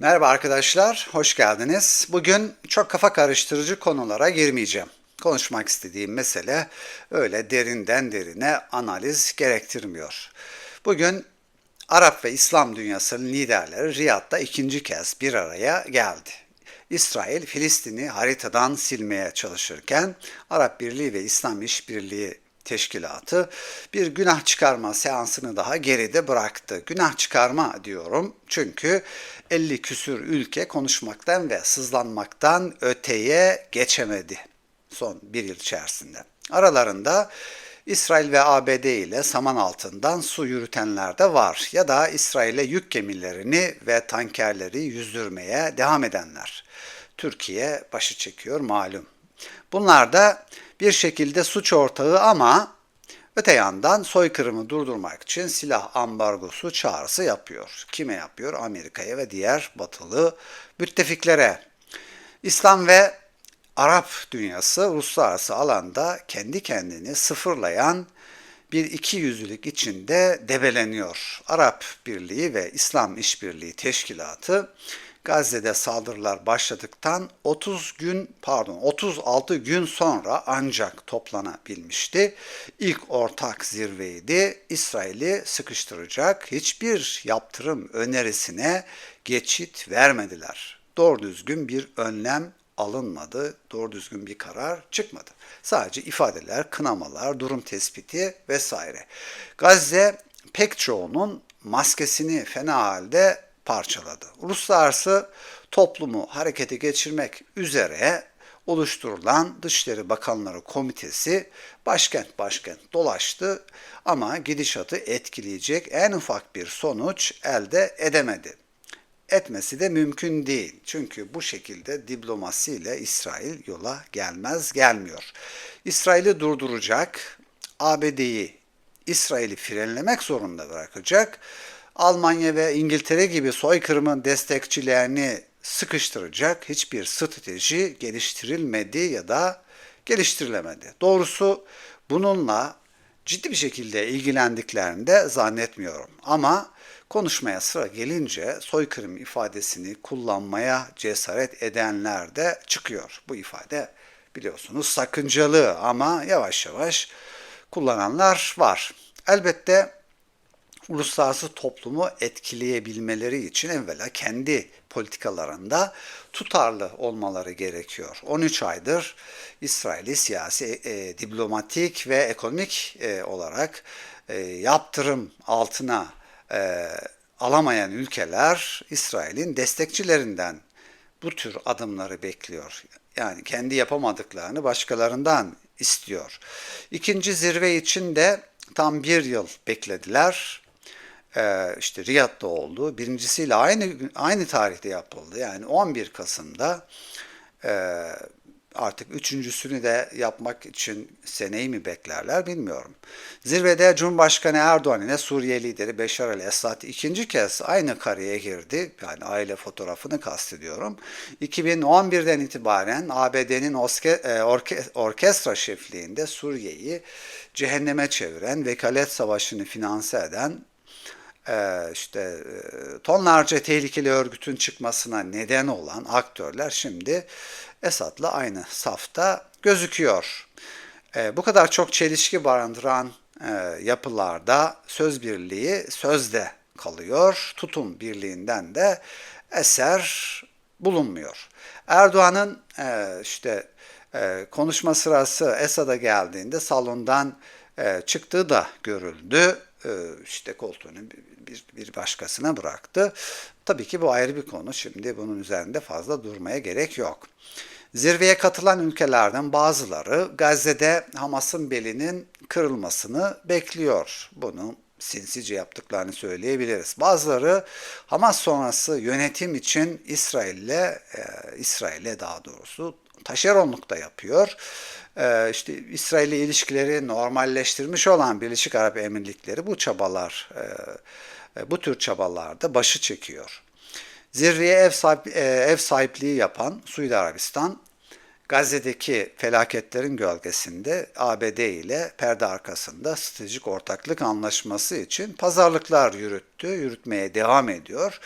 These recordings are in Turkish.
Merhaba arkadaşlar, hoş geldiniz. Bugün çok kafa karıştırıcı konulara girmeyeceğim. Konuşmak istediğim mesele öyle derinden derine analiz gerektirmiyor. Bugün Arap ve İslam dünyasının liderleri Riyad'da ikinci kez bir araya geldi. İsrail, Filistin'i haritadan silmeye çalışırken Arap Birliği ve İslam İşbirliği Teşkilatı bir günah çıkarma seansını daha geride bıraktı. Günah çıkarma diyorum çünkü 50 küsür ülke konuşmaktan ve sızlanmaktan öteye geçemedi son bir yıl içerisinde. Aralarında İsrail ve ABD ile saman altından su yürütenler de var ya da İsrail'e yük gemilerini ve tankerleri yüzdürmeye devam edenler. Türkiye başı çekiyor malum. Bunlar da bir şekilde suç ortağı ama öte yandan soykırımı durdurmak için silah ambargosu çağrısı yapıyor. Kime yapıyor? Amerika'ya ve diğer batılı müttefiklere. İslam ve Arap dünyası uluslararası alanda kendi kendini sıfırlayan bir iki yüzlülük içinde debeleniyor. Arap Birliği ve İslam İşbirliği Teşkilatı Gazze'de saldırılar başladıktan 30 gün pardon 36 gün sonra ancak toplanabilmişti. İlk ortak zirveydi. İsrail'i sıkıştıracak hiçbir yaptırım önerisine geçit vermediler. Doğru düzgün bir önlem alınmadı, doğru düzgün bir karar çıkmadı. Sadece ifadeler, kınamalar, durum tespiti vesaire. Gazze pek çoğunun maskesini fena halde parçaladı. Uluslararası toplumu harekete geçirmek üzere oluşturulan Dışişleri Bakanları Komitesi başkent başkent dolaştı ama gidişatı etkileyecek en ufak bir sonuç elde edemedi. Etmesi de mümkün değil. Çünkü bu şekilde diplomasiyle İsrail yola gelmez, gelmiyor. İsrail'i durduracak, ABD'yi İsrail'i frenlemek zorunda bırakacak Almanya ve İngiltere gibi soykırımın destekçilerini sıkıştıracak hiçbir strateji geliştirilmedi ya da geliştirilemedi. Doğrusu bununla ciddi bir şekilde ilgilendiklerini de zannetmiyorum. Ama konuşmaya sıra gelince soykırım ifadesini kullanmaya cesaret edenler de çıkıyor. Bu ifade biliyorsunuz sakıncalı ama yavaş yavaş kullananlar var. Elbette uluslararası toplumu etkileyebilmeleri için evvela kendi politikalarında tutarlı olmaları gerekiyor. 13 aydır İsrail'i siyasi, e, diplomatik ve ekonomik e, olarak e, yaptırım altına e, alamayan ülkeler İsrail'in destekçilerinden bu tür adımları bekliyor. Yani kendi yapamadıklarını başkalarından istiyor. İkinci zirve için de tam bir yıl beklediler e, işte Riyad'da oldu. Birincisiyle aynı aynı tarihte yapıldı. Yani 11 Kasım'da e, artık üçüncüsünü de yapmak için seneyi mi beklerler bilmiyorum. Zirvede Cumhurbaşkanı Erdoğan ile Suriye lideri Beşar el-Esad ikinci kez aynı kareye girdi. Yani aile fotoğrafını kastediyorum. 2011'den itibaren ABD'nin e, orkestra şefliğinde Suriye'yi cehenneme çeviren, vekalet savaşını finanse eden işte e, tonlarca tehlikeli örgütün çıkmasına neden olan aktörler şimdi Esad'la aynı safta gözüküyor. E, bu kadar çok çelişki barındıran yapılarda söz birliği sözde kalıyor, tutum birliğinden de eser bulunmuyor. Erdoğan'ın işte konuşma sırası Esad'a geldiğinde salondan çıktığı da görüldü. İşte koltuğunu bir, bir başkasına bıraktı. Tabii ki bu ayrı bir konu. Şimdi bunun üzerinde fazla durmaya gerek yok. Zirveye katılan ülkelerden bazıları Gazze'de Hamas'ın belinin kırılmasını bekliyor. Bunu sinsice yaptıklarını söyleyebiliriz. Bazıları Hamas sonrası yönetim için İsrail'le, e, İsrail'e daha doğrusu taşeronluk da yapıyor. E, işte ilişkileri normalleştirmiş olan Birleşik Arap Emirlikleri bu çabalar e, e, bu tür çabalarda başı çekiyor. Zirveye ev, sahip, e, ev sahipliği yapan Suudi Arabistan, Gazze'deki felaketlerin gölgesinde ABD ile perde arkasında stratejik ortaklık anlaşması için pazarlıklar yürüttü, yürütmeye devam ediyor.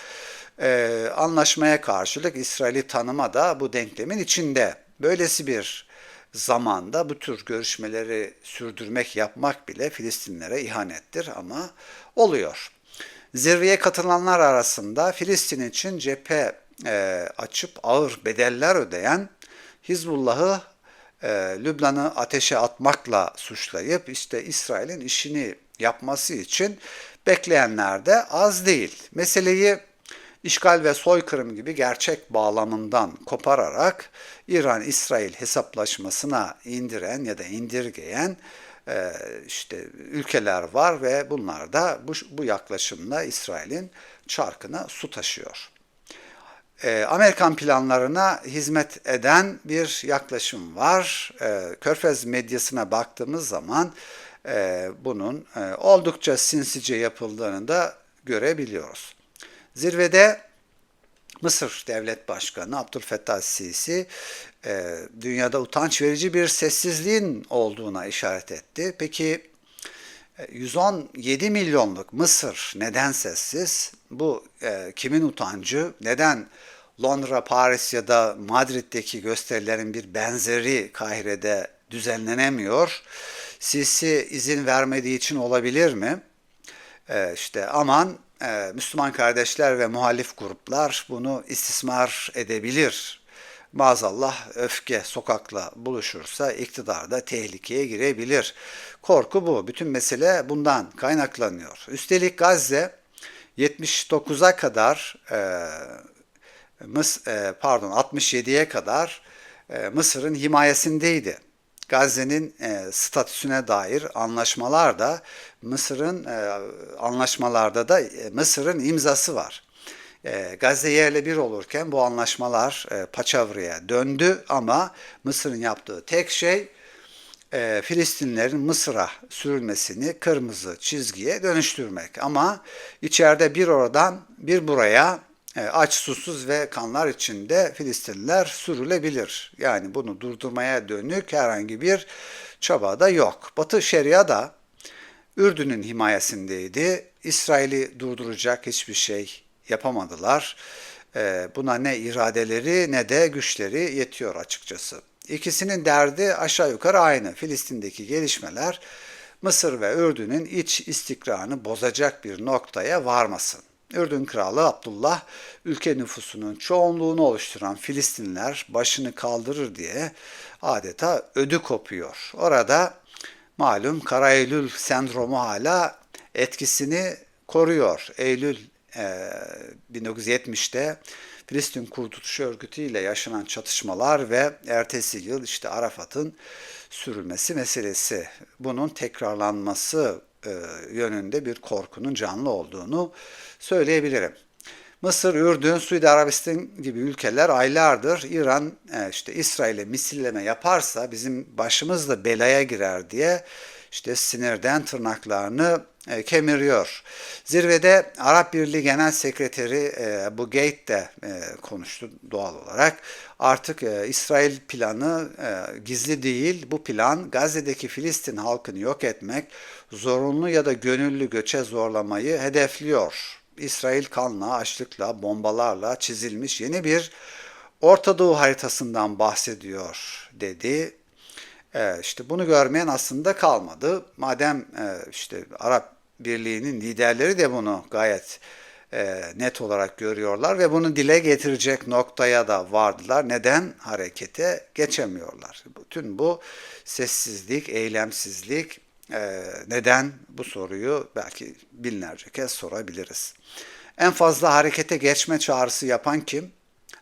e, anlaşmaya karşılık İsrail'i tanıma da bu denklemin içinde. Böylesi bir zamanda bu tür görüşmeleri sürdürmek, yapmak bile Filistinlere ihanettir ama oluyor. Zirveye katılanlar arasında Filistin için cephe e, açıp ağır bedeller ödeyen Hizbullah'ı e, Lübnan'ı ateşe atmakla suçlayıp işte İsrail'in işini yapması için bekleyenler de az değil. Meseleyi işgal ve soykırım gibi gerçek bağlamından kopararak İran-İsrail hesaplaşmasına indiren ya da indirgeyen e, işte ülkeler var ve bunlar da bu, bu yaklaşımla İsrail'in çarkına su taşıyor. E, Amerikan planlarına hizmet eden bir yaklaşım var. E, Körfez medyasına baktığımız zaman bunun oldukça sinsice yapıldığını da görebiliyoruz. Zirvede Mısır Devlet Başkanı Abdülfettah Sisi e, dünyada utanç verici bir sessizliğin olduğuna işaret etti. Peki 117 e, milyonluk Mısır neden sessiz? Bu e, kimin utancı? Neden Londra, Paris ya da Madrid'deki gösterilerin bir benzeri Kahire'de düzenlenemiyor? Sisi izin vermediği için olabilir mi? E, işte aman Müslüman kardeşler ve muhalif gruplar bunu istismar edebilir. Maazallah öfke sokakla buluşursa iktidar da tehlikeye girebilir. Korku bu. Bütün mesele bundan kaynaklanıyor. Üstelik Gazze 79'a kadar e, Mıs, e, pardon 67'ye kadar e, Mısır'ın himayesindeydi. Gazze'nin e, statüsüne dair anlaşmalar da Mısır'ın e, anlaşmalarda da e, Mısır'ın imzası var. E, Gazze yerle bir olurken bu anlaşmalar e, paçavraya döndü ama Mısır'ın yaptığı tek şey e, Filistinlerin Mısır'a sürülmesini kırmızı çizgiye dönüştürmek. Ama içeride bir oradan bir buraya aç, susuz ve kanlar içinde Filistinliler sürülebilir. Yani bunu durdurmaya dönük herhangi bir çaba da yok. Batı Şeria da Ürdün'ün himayesindeydi. İsrail'i durduracak hiçbir şey yapamadılar. E, buna ne iradeleri ne de güçleri yetiyor açıkçası. İkisinin derdi aşağı yukarı aynı. Filistin'deki gelişmeler Mısır ve Ürdün'ün iç istikrarını bozacak bir noktaya varmasın. Ürdün Kralı Abdullah ülke nüfusunun çoğunluğunu oluşturan Filistinler başını kaldırır diye adeta ödü kopuyor. Orada malum Kara Eylül sendromu hala etkisini koruyor. Eylül e, 1970'te Filistin Kurtuluş Örgütü ile yaşanan çatışmalar ve ertesi yıl işte Arafat'ın sürülmesi meselesi. Bunun tekrarlanması e, yönünde bir korkunun canlı olduğunu söyleyebilirim. Mısır, Ürdün, Suudi Arabistan gibi ülkeler aylardır İran e, işte İsrail'e misilleme yaparsa bizim başımız da belaya girer diye işte sinirden tırnaklarını e, kemiriyor. Zirvede Arap Birliği Genel Sekreteri e, bu Gate de e, konuştu doğal olarak. Artık e, İsrail planı gizli değil. Bu plan Gazze'deki Filistin halkını yok etmek, zorunlu ya da gönüllü göçe zorlamayı hedefliyor. İsrail kanla, açlıkla, bombalarla çizilmiş yeni bir Orta Doğu haritasından bahsediyor dedi. E, işte bunu görmeyen aslında kalmadı. Madem e, işte Arap Birliği'nin liderleri de bunu gayet e, net olarak görüyorlar ve bunu dile getirecek noktaya da vardılar. Neden harekete geçemiyorlar? Bütün bu sessizlik, eylemsizlik e, neden bu soruyu belki binlerce kez sorabiliriz. En fazla harekete geçme çağrısı yapan kim?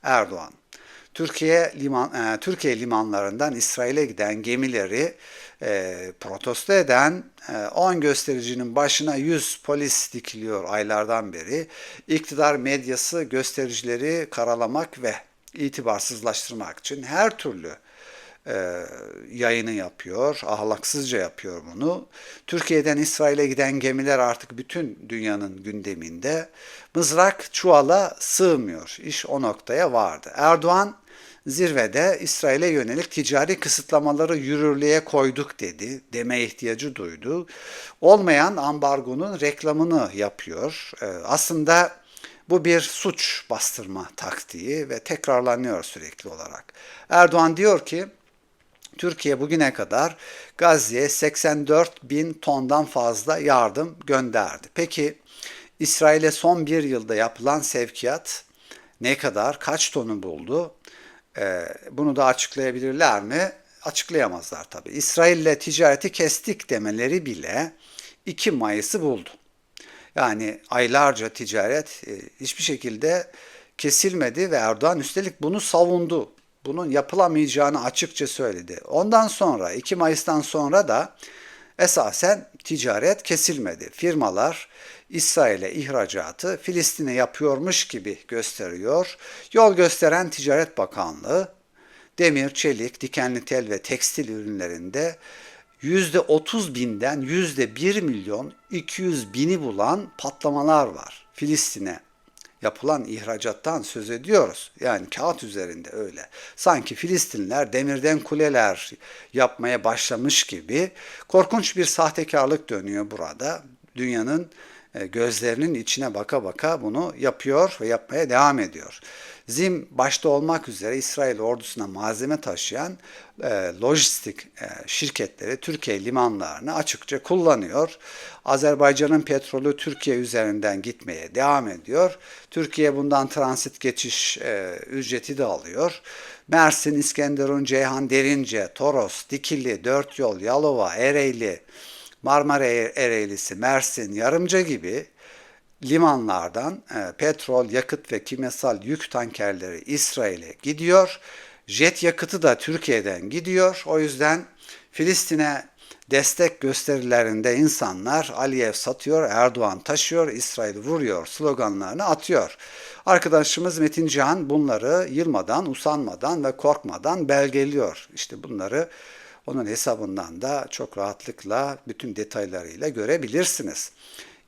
Erdoğan. Türkiye liman e, Türkiye limanlarından İsrail'e giden gemileri e, protesto eden e, 10 göstericinin başına 100 polis dikiliyor aylardan beri. İktidar medyası göstericileri karalamak ve itibarsızlaştırmak için her türlü e, yayını yapıyor, ahlaksızca yapıyor bunu. Türkiye'den İsrail'e giden gemiler artık bütün dünyanın gündeminde. Mızrak çuvala sığmıyor. İş o noktaya vardı. Erdoğan zirvede İsrail'e yönelik ticari kısıtlamaları yürürlüğe koyduk dedi. Deme ihtiyacı duydu. Olmayan ambargonun reklamını yapıyor. E, aslında Bu bir suç bastırma taktiği ve tekrarlanıyor sürekli olarak. Erdoğan diyor ki Türkiye bugüne kadar Gazze'ye 84 bin tondan fazla yardım gönderdi. Peki İsrail'e son bir yılda yapılan sevkiyat ne kadar, kaç tonu buldu? Ee, bunu da açıklayabilirler mi? Açıklayamazlar tabii. İsrail'le ticareti kestik demeleri bile 2 Mayıs'ı buldu. Yani aylarca ticaret e, hiçbir şekilde kesilmedi ve Erdoğan üstelik bunu savundu. Bunun yapılamayacağını açıkça söyledi. Ondan sonra 2 Mayıs'tan sonra da esasen ticaret kesilmedi. Firmalar İsrail'e ihracatı Filistin'e yapıyormuş gibi gösteriyor. Yol gösteren Ticaret Bakanlığı demir, çelik, dikenli tel ve tekstil ürünlerinde %30 binden %1 milyon 200 bini bulan patlamalar var. Filistin'e yapılan ihracattan söz ediyoruz. Yani kağıt üzerinde öyle. Sanki Filistinler demirden kuleler yapmaya başlamış gibi korkunç bir sahtekarlık dönüyor burada. Dünyanın gözlerinin içine baka baka bunu yapıyor ve yapmaya devam ediyor. Zim başta olmak üzere İsrail ordusuna malzeme taşıyan e, lojistik e, şirketleri Türkiye limanlarını açıkça kullanıyor. Azerbaycan'ın petrolü Türkiye üzerinden gitmeye devam ediyor. Türkiye bundan transit geçiş e, ücreti de alıyor. Mersin, İskenderun, Ceyhan, Derince, Toros, Dikili, Dört Yol, Yalova, Ereğli, Marmara Ereğlisi, Mersin, Yarımca gibi limanlardan e, petrol, yakıt ve kimyasal yük tankerleri İsrail'e gidiyor. Jet yakıtı da Türkiye'den gidiyor. O yüzden Filistin'e destek gösterilerinde insanlar Aliyev satıyor, Erdoğan taşıyor, İsrail vuruyor sloganlarını atıyor. Arkadaşımız Metin Cihan bunları yılmadan, usanmadan ve korkmadan belgeliyor. İşte bunları onun hesabından da çok rahatlıkla bütün detaylarıyla görebilirsiniz.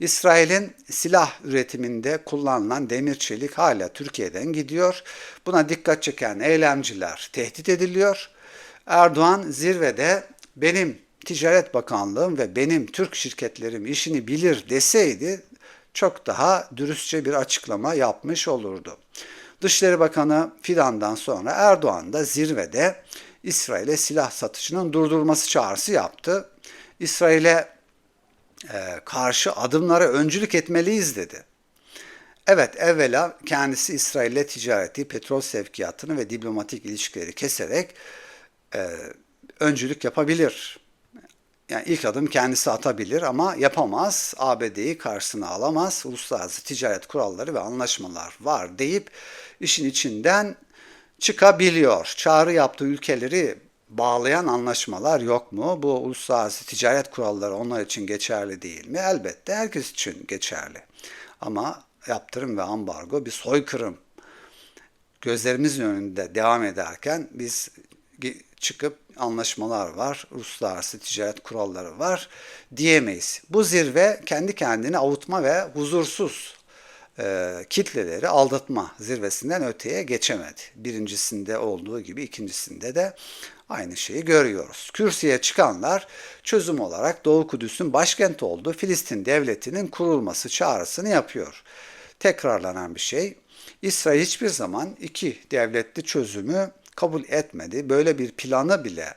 İsrail'in silah üretiminde kullanılan demir çelik hala Türkiye'den gidiyor. Buna dikkat çeken eylemciler tehdit ediliyor. Erdoğan zirvede benim Ticaret Bakanlığım ve benim Türk şirketlerim işini bilir deseydi çok daha dürüstçe bir açıklama yapmış olurdu. Dışişleri Bakanı Fidan'dan sonra Erdoğan da zirvede İsrail'e silah satışının durdurulması çağrısı yaptı. İsrail'e e, karşı adımlara öncülük etmeliyiz dedi. Evet evvela kendisi İsrail'le ticareti, petrol sevkiyatını ve diplomatik ilişkileri keserek e, öncülük yapabilir. Yani ilk adım kendisi atabilir ama yapamaz. ABD'yi karşısına alamaz. Uluslararası ticaret kuralları ve anlaşmalar var deyip işin içinden çıkabiliyor. Çağrı yaptığı ülkeleri bağlayan anlaşmalar yok mu? Bu uluslararası ticaret kuralları onlar için geçerli değil mi? Elbette herkes için geçerli. Ama yaptırım ve ambargo bir soykırım. Gözlerimizin önünde devam ederken biz çıkıp anlaşmalar var, uluslararası ticaret kuralları var diyemeyiz. Bu zirve kendi kendini avutma ve huzursuz e, kitleleri aldatma zirvesinden öteye geçemedi. Birincisinde olduğu gibi ikincisinde de aynı şeyi görüyoruz. Kürsüye çıkanlar çözüm olarak Doğu Kudüs'ün başkent olduğu Filistin devletinin kurulması çağrısını yapıyor. Tekrarlanan bir şey. İsrail hiçbir zaman iki devletli çözümü kabul etmedi. Böyle bir planı bile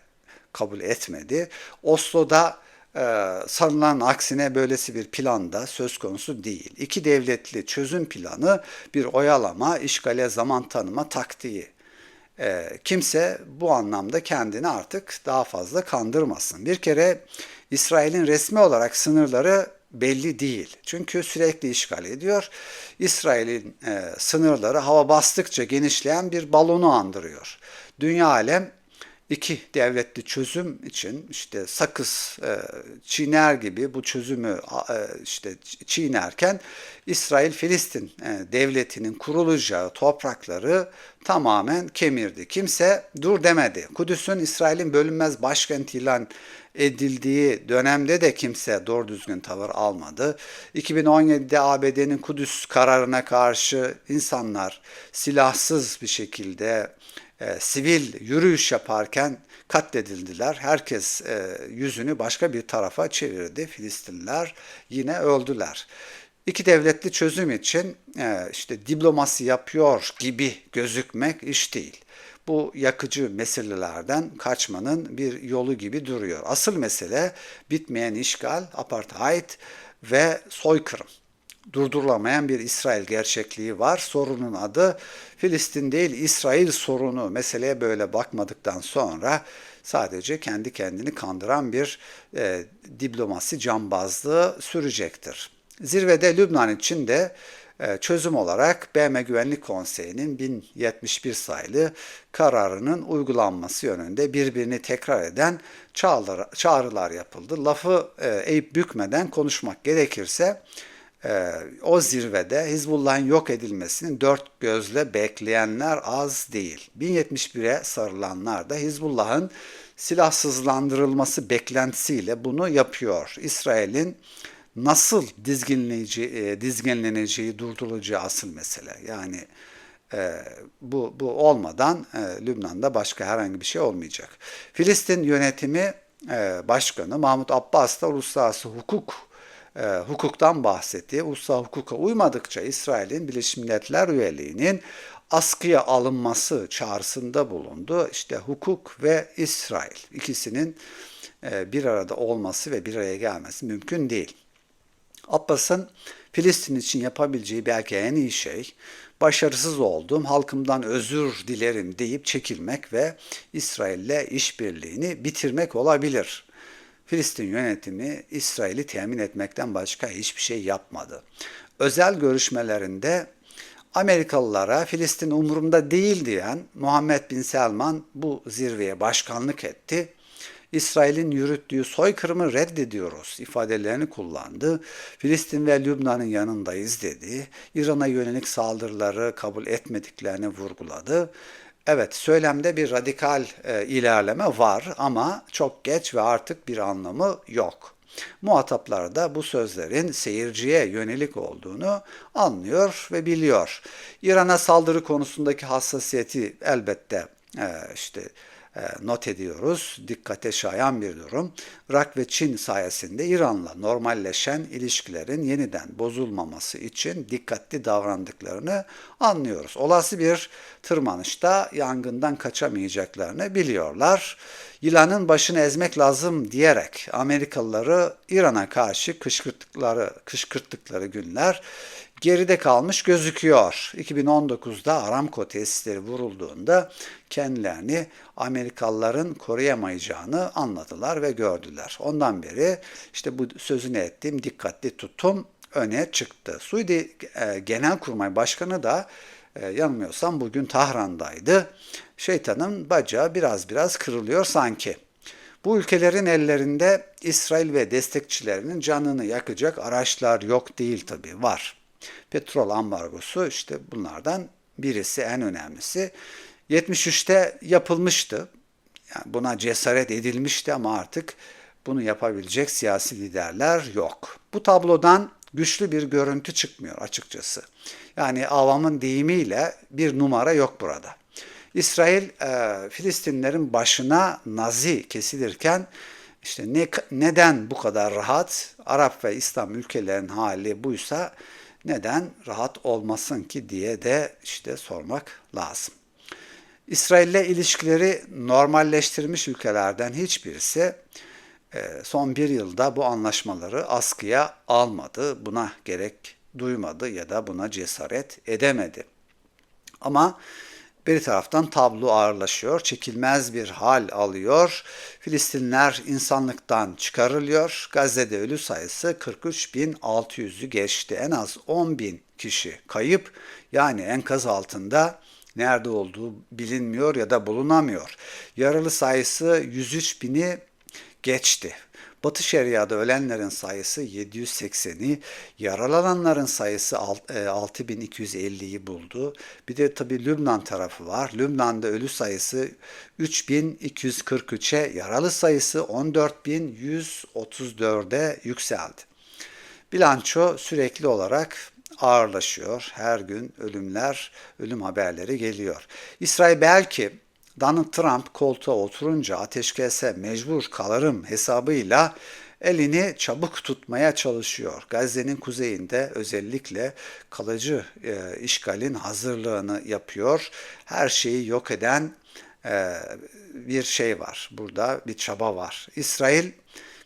kabul etmedi. Oslo'da e, sanılan aksine böylesi bir planda söz konusu değil. İki devletli çözüm planı bir oyalama, işgale zaman tanıma taktiği. E, kimse bu anlamda kendini artık daha fazla kandırmasın. Bir kere İsrail'in resmi olarak sınırları belli değil. Çünkü sürekli işgal ediyor. İsrail'in e, sınırları hava bastıkça genişleyen bir balonu andırıyor. Dünya alem iki devletli çözüm için işte sakız e, çiğner gibi bu çözümü e, işte çiğnerken İsrail Filistin e, devletinin kurulacağı toprakları tamamen kemirdi. Kimse dur demedi. Kudüs'ün İsrail'in bölünmez başkent ilan edildiği dönemde de kimse doğru düzgün tavır almadı. 2017'de ABD'nin Kudüs kararına karşı insanlar silahsız bir şekilde e, sivil yürüyüş yaparken katledildiler. Herkes e, yüzünü başka bir tarafa çevirdi. Filistinliler yine öldüler. İki devletli çözüm için e, işte diplomasi yapıyor gibi gözükmek iş değil. Bu yakıcı meselelerden kaçmanın bir yolu gibi duruyor. Asıl mesele bitmeyen işgal, apartheid ve soykırım durdurulamayan bir İsrail gerçekliği var. Sorunun adı Filistin değil İsrail sorunu. Meseleye böyle bakmadıktan sonra sadece kendi kendini kandıran bir e, diplomasi cambazlığı sürecektir. Zirvede Lübnan için de e, çözüm olarak BM Güvenlik Konseyi'nin 1071 sayılı kararının uygulanması yönünde birbirini tekrar eden çağrılar, çağrılar yapıldı. Lafı e, eğip bükmeden konuşmak gerekirse o zirvede Hizbullah'ın yok edilmesini dört gözle bekleyenler az değil. 1071'e sarılanlar da Hizbullah'ın silahsızlandırılması beklentisiyle bunu yapıyor. İsrail'in nasıl dizginleneceği, dizginleneceği durdurulacağı asıl mesele. Yani e, bu, bu olmadan e, Lübnan'da başka herhangi bir şey olmayacak. Filistin yönetimi e, başkanı Mahmut Abbas da uluslararası hukuk e, hukuktan bahsetti. Ulusal hukuka uymadıkça İsrail'in Birleşmiş Milletler üyeliğinin askıya alınması çağrısında bulundu. İşte hukuk ve İsrail ikisinin e, bir arada olması ve bir araya gelmesi mümkün değil. Abbas'ın Filistin için yapabileceği belki en iyi şey başarısız oldum, halkımdan özür dilerim deyip çekilmek ve İsrail'le işbirliğini bitirmek olabilir. Filistin yönetimi İsrail'i temin etmekten başka hiçbir şey yapmadı. Özel görüşmelerinde Amerikalılara Filistin umurumda değil diyen Muhammed Bin Selman bu zirveye başkanlık etti. İsrail'in yürüttüğü soykırımı reddediyoruz ifadelerini kullandı. Filistin ve Lübnan'ın yanındayız dedi. İran'a yönelik saldırıları kabul etmediklerini vurguladı. Evet, söylemde bir radikal e, ilerleme var ama çok geç ve artık bir anlamı yok. Muhataplar da bu sözlerin seyirciye yönelik olduğunu anlıyor ve biliyor. İran'a saldırı konusundaki hassasiyeti elbette e, işte not ediyoruz. Dikkate şayan bir durum. Irak ve Çin sayesinde İran'la normalleşen ilişkilerin yeniden bozulmaması için dikkatli davrandıklarını anlıyoruz. Olası bir tırmanışta yangından kaçamayacaklarını biliyorlar. Yılanın başını ezmek lazım diyerek Amerikalıları İran'a karşı kışkırttıkları, kışkırttıkları günler geride kalmış gözüküyor. 2019'da Aramco tesisleri vurulduğunda kendilerini Amerikalıların koruyamayacağını anladılar ve gördüler. Ondan beri işte bu sözünü ettiğim dikkatli tutum öne çıktı. Suudi e, Genelkurmay Başkanı da e, yanılmıyorsam bugün Tahran'daydı. Şeytanın bacağı biraz biraz kırılıyor sanki. Bu ülkelerin ellerinde İsrail ve destekçilerinin canını yakacak araçlar yok değil tabi var. Petrol ambargosu işte bunlardan birisi en önemlisi. 73'te yapılmıştı. Yani buna cesaret edilmişti ama artık bunu yapabilecek siyasi liderler yok. Bu tablodan güçlü bir görüntü çıkmıyor açıkçası. Yani avamın deyimiyle bir numara yok burada. İsrail e, Filistinlerin başına nazi kesilirken işte ne, neden bu kadar rahat Arap ve İslam ülkelerin hali buysa neden rahat olmasın ki diye de işte sormak lazım. İsrail'le ilişkileri normalleştirmiş ülkelerden hiçbirisi e, son bir yılda bu anlaşmaları askıya almadı, buna gerek duymadı ya da buna cesaret edemedi. Ama bir taraftan tablo ağırlaşıyor, çekilmez bir hal alıyor. Filistinler insanlıktan çıkarılıyor. Gazze'de ölü sayısı 43.600'ü geçti. En az 10.000 kişi kayıp yani enkaz altında nerede olduğu bilinmiyor ya da bulunamıyor. Yaralı sayısı 103 bini geçti. Batı Şeria'da ölenlerin sayısı 780'i, yaralananların sayısı 6250'yi e, buldu. Bir de tabii Lübnan tarafı var. Lübnan'da ölü sayısı 3243'e, yaralı sayısı 14134'e yükseldi. Bilanço sürekli olarak ağırlaşıyor. Her gün ölümler, ölüm haberleri geliyor. İsrail belki Donald Trump koltuğa oturunca ateşkese mecbur kalırım hesabıyla elini çabuk tutmaya çalışıyor. Gazze'nin kuzeyinde özellikle kalıcı e, işgalin hazırlığını yapıyor. Her şeyi yok eden e, bir şey var. Burada bir çaba var. İsrail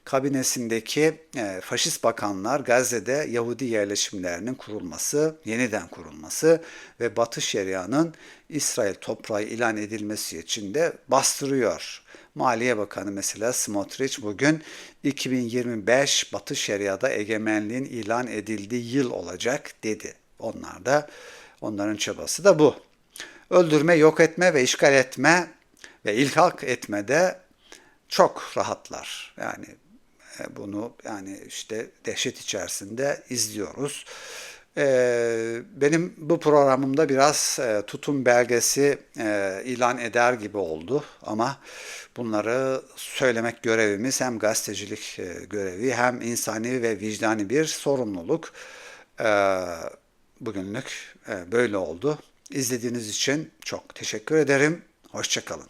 kabinesindeki e, faşist bakanlar Gazze'de Yahudi yerleşimlerinin kurulması, yeniden kurulması ve Batı Şeria'nın İsrail toprağı ilan edilmesi için de bastırıyor. Maliye Bakanı mesela Smotrich bugün 2025 Batı Şeria'da egemenliğin ilan edildiği yıl olacak dedi. Onlar da onların çabası da bu. Öldürme, yok etme ve işgal etme ve ilhak etmede çok rahatlar. Yani bunu yani işte dehşet içerisinde izliyoruz. E, benim bu programımda biraz e, tutum belgesi ilan eder gibi oldu ama bunları söylemek görevimiz hem gazetecilik görevi hem insani ve vicdani bir sorumluluk. Bugünlük böyle oldu. İzlediğiniz için çok teşekkür ederim. Hoşçakalın.